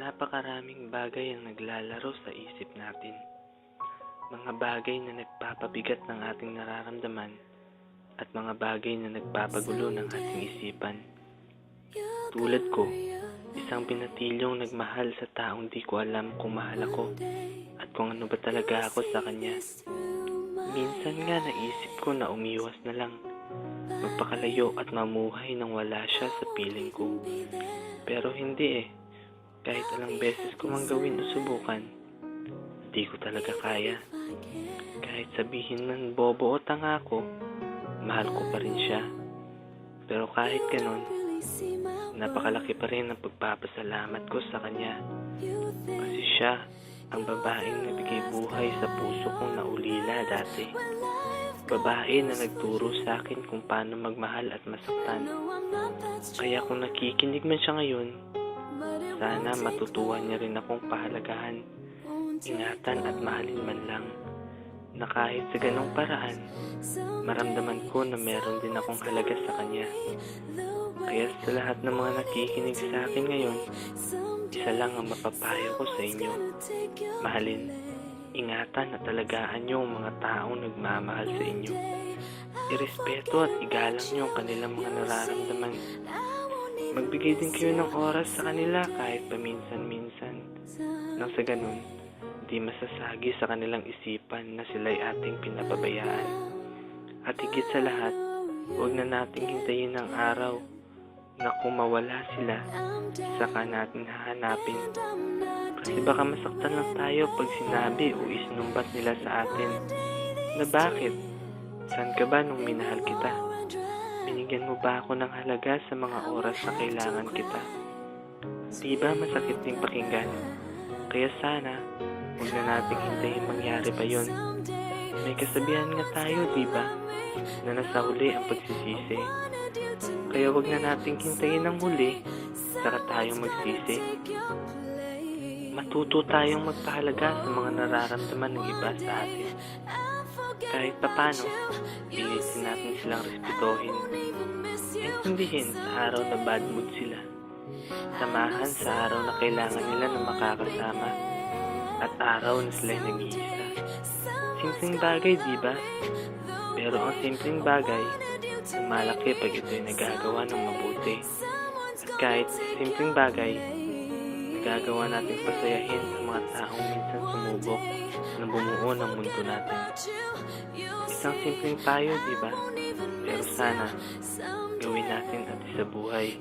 Napakaraming bagay ang naglalaro sa isip natin. Mga bagay na nagpapabigat ng ating nararamdaman at mga bagay na nagpapagulo ng ating isipan. Tulad ko, isang pinatilyong nagmahal sa taong di ko alam kung mahal ako at kung ano ba talaga ako sa kanya. Minsan nga naisip ko na umiwas na lang, magpakalayo at mamuhay nang wala siya sa piling ko. Pero hindi eh, kahit alang beses ko mang gawin o subukan, di ko talaga kaya. Kahit sabihin man bobo o tanga ko, mahal ko pa rin siya. Pero kahit ganon, napakalaki pa rin ang pagpapasalamat ko sa kanya. Kasi siya ang babaeng nabigay buhay sa puso kong naulila dati. Babae na nagturo sa akin kung paano magmahal at masaktan. Kaya kung nakikinig man siya ngayon, sana matutuwa niya rin akong pahalagahan, ingatan at mahalin man lang. Na kahit sa ganong paraan, maramdaman ko na meron din akong halaga sa kanya. Kaya sa lahat ng mga nakikinig sa akin ngayon, isa lang ang mapapayo ko sa inyo. Mahalin, ingatan at alagaan niyo ang mga taong nagmamahal sa inyo. Irespeto at igalang niyo ang kanilang mga nararamdaman. Magbigay din kayo ng oras sa kanila kahit paminsan-minsan. Nang sa ganun, di masasagi sa kanilang isipan na sila'y ating pinababayaan. At higit sa lahat, huwag na nating hintayin ang araw na kung mawala sila, saka natin hahanapin. Kasi baka masaktan lang tayo pag sinabi o isinumbat nila sa atin na bakit? Saan ka ba nung minahal kita? Binigyan mo ba ako ng halaga sa mga oras na kailangan kita? Di ba masakit ding pakinggan? Kaya sana, huwag na nating hintayin mangyari pa yon. May kasabihan nga tayo, di ba? Na nasa huli ang pagsisisi. Kaya wag na nating hintayin ang huli, saka tayo magsisi. Matuto tayong magpahalaga sa mga nararamdaman ng iba sa atin. Kahit papano, pilitin natin silang respetuhin. Intindihin sa araw na bad mood sila. Samahan sa araw na kailangan nila ng makakasama at araw na sila'y nag-iisa. Simpleng bagay, di ba? Pero ang simpleng bagay, malaki pag ito'y nagagawa ng mabuti. At kahit simpleng bagay, nagagawa natin pasayahin ang mga taong minsan sumubok na bumuo ng mundo natin. Isang simpleng payo, di ba? Pero sana, gawin natin at sa buhay.